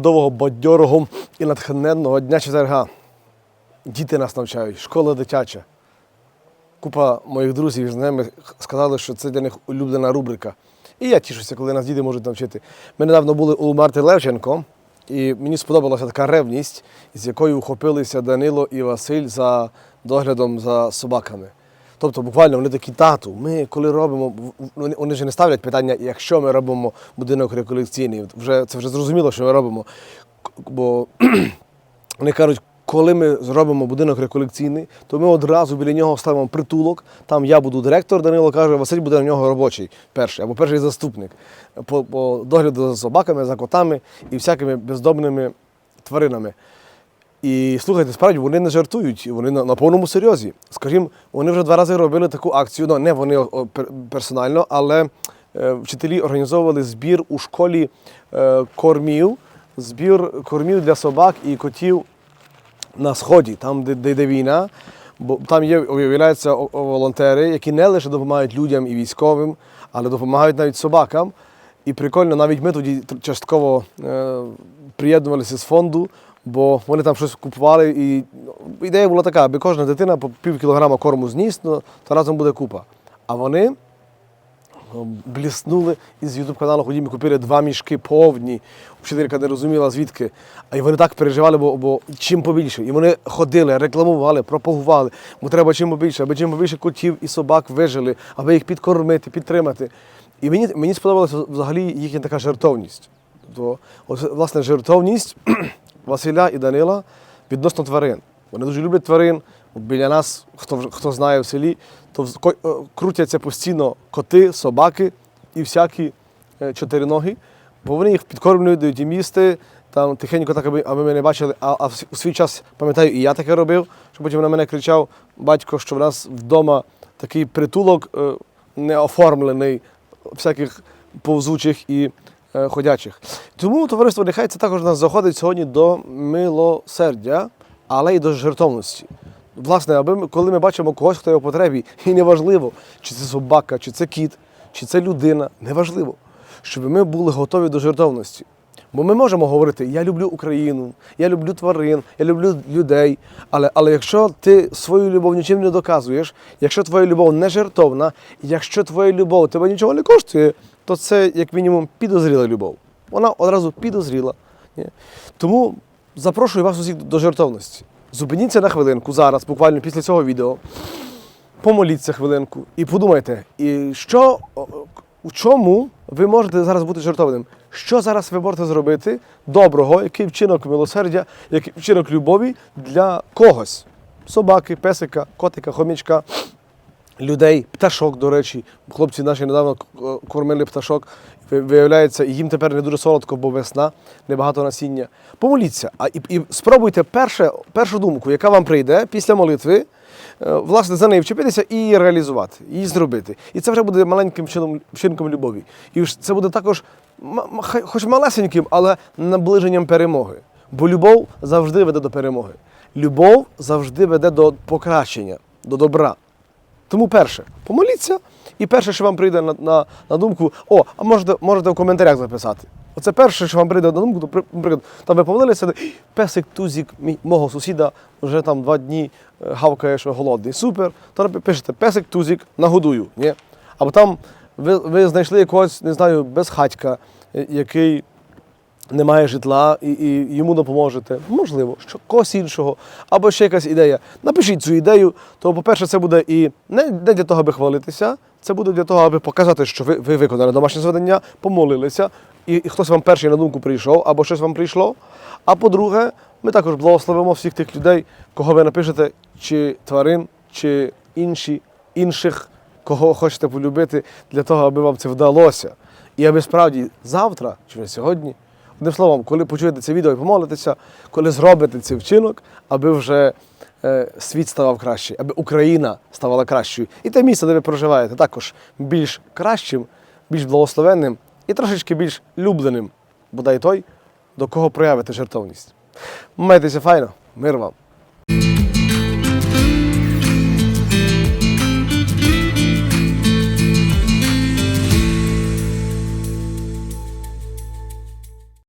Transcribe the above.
чудового, бадьорого і натхненного дня четверга. Діти нас навчають, школа дитяча. Купа моїх друзів з ними сказали, що це для них улюблена рубрика. І я тішуся, коли нас діти можуть навчити. Ми недавно були у Марти Левченко, і мені сподобалася така ревність, з якою ухопилися Данило і Василь за доглядом за собаками. Тобто, буквально вони такі тату. Ми коли робимо, вони, вони ж не ставлять питання, якщо ми робимо будинок реколекційний. Вже це вже зрозуміло, що ми робимо. Бо вони кажуть, коли ми зробимо будинок реколекційний, то ми одразу біля нього ставимо притулок. Там я буду директор, Данило каже, Василь буде в нього робочий перший або перший заступник по, по догляду за собаками, за котами і всякими бездомними тваринами. І слухайте, справді вони не жартують, вони на, на повному серйозі. Скажімо, вони вже два рази робили таку акцію. Ну не вони персонально, але е, вчителі організовували збір у школі е, кормів, збір кормів для собак і котів на сході, там, де, де йде війна. Бо там є, о, волонтери, які не лише допомагають людям і військовим, але допомагають навіть собакам. І прикольно, навіть ми тоді частково е, приєднувалися з фонду, бо вони там щось купували. І ну, ідея була така, аби кожна дитина по пів кілограма корму зніс, ну, то разом буде купа. А вони бліснули із ютуб каналу Ходім купили два мішки повні. Вчителька не розуміла звідки. А й вони так переживали, бо, бо чим побільше. І вони ходили, рекламували, пропагували. Бо треба чим побільше, аби чим побільше котів і собак вижили, аби їх підкормити, підтримати. І мені, мені сподобалася взагалі їхня така жертовність. То, власне, жертовність Василя і Данила відносно тварин. Вони дуже люблять тварин. Біля нас, хто, хто знає в селі, то е, крутяться постійно коти, собаки і всякі е, чотириногі, бо вони їх підкормлюють, дають їм їсти, там тихенько так, аби, аби ми не бачили. А, а в свій час, пам'ятаю, і я таке робив, що потім на мене кричав батько, що в нас вдома такий притулок е, не оформлений всяких повзучих і ходячих. Тому товариство нехай це також нас заходить сьогодні до милосердя, але й до жертовності. Власне, аби ми, коли ми бачимо когось, хто є в потребі, і неважливо, чи це собака, чи це кіт, чи це людина, неважливо, щоб ми були готові до жертовності. Бо ми можемо говорити, я люблю Україну, я люблю тварин, я люблю людей. Але, але якщо ти свою любов нічим не доказуєш, якщо твоя любов не жертовна, якщо твоя любов тебе нічого не коштує, то це як мінімум підозріла любов. Вона одразу підозріла. Тому запрошую вас усіх до жертовності. Зупиніться на хвилинку зараз, буквально після цього відео. Помоліться хвилинку і подумайте, і що, у чому ви можете зараз бути жертовним? Що зараз ви можете зробити доброго, який вчинок милосердя, який вчинок любові для когось? Собаки, песика, котика, хомячка, людей, пташок, до речі. Хлопці наші недавно кормили пташок. Виявляється, їм тепер не дуже солодко, бо весна, небагато насіння. Помоліться, а і, і спробуйте перше, першу думку, яка вам прийде після молитви, е, власне, за нею вчепитися і її реалізувати, її зробити. І це вже буде маленьким чином, вчинком любові. І це буде також, хоч малесеньким, але наближенням перемоги. Бо любов завжди веде до перемоги. Любов завжди веде до покращення, до добра. Тому перше, помоліться, і перше, що вам прийде на, на, на думку, о, а можете, можете в коментарях записати. Оце перше, що вам прийде на думку, то, наприклад, там ви помолилися, песик Тузік мого сусіда вже там два дні е, гавкає, що голодний. Супер. То пишете песик Тузік нагодую. Ні? Або там ви, ви знайшли якогось, не знаю, безхатька, е, який не має житла і, і йому допоможете. Можливо, що когось іншого, або ще якась ідея. Напишіть цю ідею, то, по-перше, це буде і не, для того, аби хвалитися, це буде для того, аби показати, що ви, ви виконали домашнє завдання, помолилися, і, і хтось вам перший на думку прийшов, або щось вам прийшло. А по-друге, ми також благословимо всіх тих людей, кого ви напишете, чи тварин, чи інші, інших, кого хочете полюбити, для того, аби вам це вдалося. І аби справді завтра, чи сьогодні, Одним словом, коли почуєте це відео і помолитеся, коли зробите цей вчинок, аби вже е, світ ставав кращий, аби Україна ставала кращою. І те місце, де ви проживаєте, також більш кращим, більш благословенним і трошечки більш любленим, бодай той, до кого проявите жертовність. Майтеся файно, мир вам!